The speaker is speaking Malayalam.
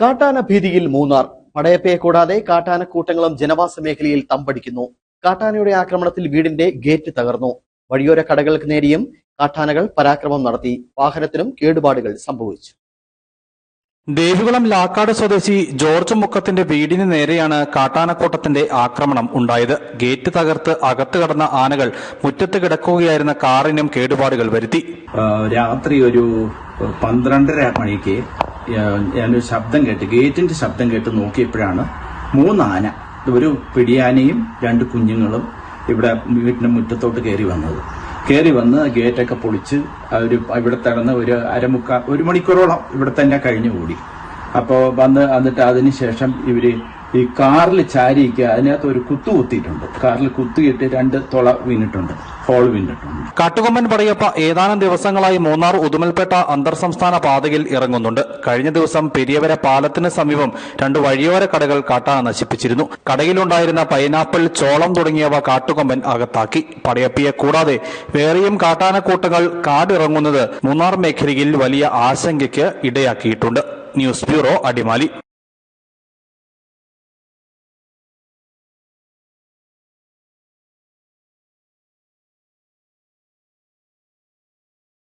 കാട്ടാന ഭീതിയിൽ മൂന്നാർ. പടയപ്പയെ കൂടാതെ കാട്ടാനക്കൂട്ടങ്ങളും ജനവാസ മേഖലയിൽ തമ്പടിക്കുന്നു. കാട്ടാനയുടെ ആക്രമണത്തിൽ വീടിന്റെ ഗേറ്റ് തകർന്നു. വഴിയോര കടകൾക്ക് നേരെയും കാട്ടാനകൾ പരാക്രമം നടത്തി. വാഹനത്തിനും കേടുപാടുകൾ സംഭവിച്ചു. ദേവികുളം ലാക്കാട് സ്വദേശി ജോർജ് മുക്കത്തിന്റെ വീടിന് നേരെയാണ് കാട്ടാനക്കൂട്ടത്തിന്റെ ആക്രമണം ഉണ്ടായത്. ഗേറ്റ് തകർത്ത് അകത്ത് കടന്ന ആനകൾ മുറ്റത്ത് കിടക്കുകയായിരുന്ന കാറിനും കേടുപാടുകൾ വരുത്തി. രാത്രി ഒരു പന്ത്രണ്ടര മണിക്ക് ഞാനൊരു ശബ്ദം കേട്ട് ഗേറ്റിന്റെ ശബ്ദം കേട്ട് നോക്കിയപ്പോഴാണ് മൂന്നാന ഒരു പിടിയാനയും രണ്ട് കുഞ്ഞുങ്ങളും ഇവിടെ വീട്ടിന്റെ മുറ്റത്തോട്ട് കയറി വന്നത്. കയറി വന്ന് ഗേറ്റൊക്കെ പൊളിച്ച് അവർ ഇവിടെ തടന്ന് ഒരു അരമുക്കാ ഒരു മണിക്കൂറോളം ഇവിടെ തന്നെ കഴിഞ്ഞു കൂടി. അപ്പോൾ വന്ന് എന്നിട്ട് അതിനുശേഷം ഇവർ ഈ കാറിൽ ചാരിയിക്കുക അതിനകത്ത് ഒരു കുത്തു കുത്തിയിട്ടുണ്ട്. കാറിൽ കുത്തിയിട്ട് രണ്ട് തുള വീണിട്ടുണ്ട്. ഹോൾ വീണിട്ടുണ്ട്. കാട്ടുകൊമ്പൻ പടയപ്പ ഏതാനും ദിവസങ്ങളായി മൂന്നാർ ഉദുമൽപേട്ട അന്തർ സംസ്ഥാന പാതയിൽ ഇറങ്ങുന്നുണ്ട്. കഴിഞ്ഞ ദിവസം പെരിയവര പാലത്തിന് സമീപം രണ്ട് വഴിയോര കടകൾ കാട്ടാന നശിപ്പിച്ചിരുന്നു. കടയിലുണ്ടായിരുന്ന പൈനാപ്പിൾ ചോളം തുടങ്ങിയവ കാട്ടുകൊമ്പൻ അകത്താക്കി. പടയപ്പിയെ കൂടാതെ വേറെയും കാട്ടാനക്കൂട്ടങ്ങൾ കാടിറങ്ങുന്നത് മൂന്നാർ മേഖലയിൽ വലിയ ആശങ്കയ്ക്ക് ഇടയാക്കിയിട്ടുണ്ട്. News bureau Adimali.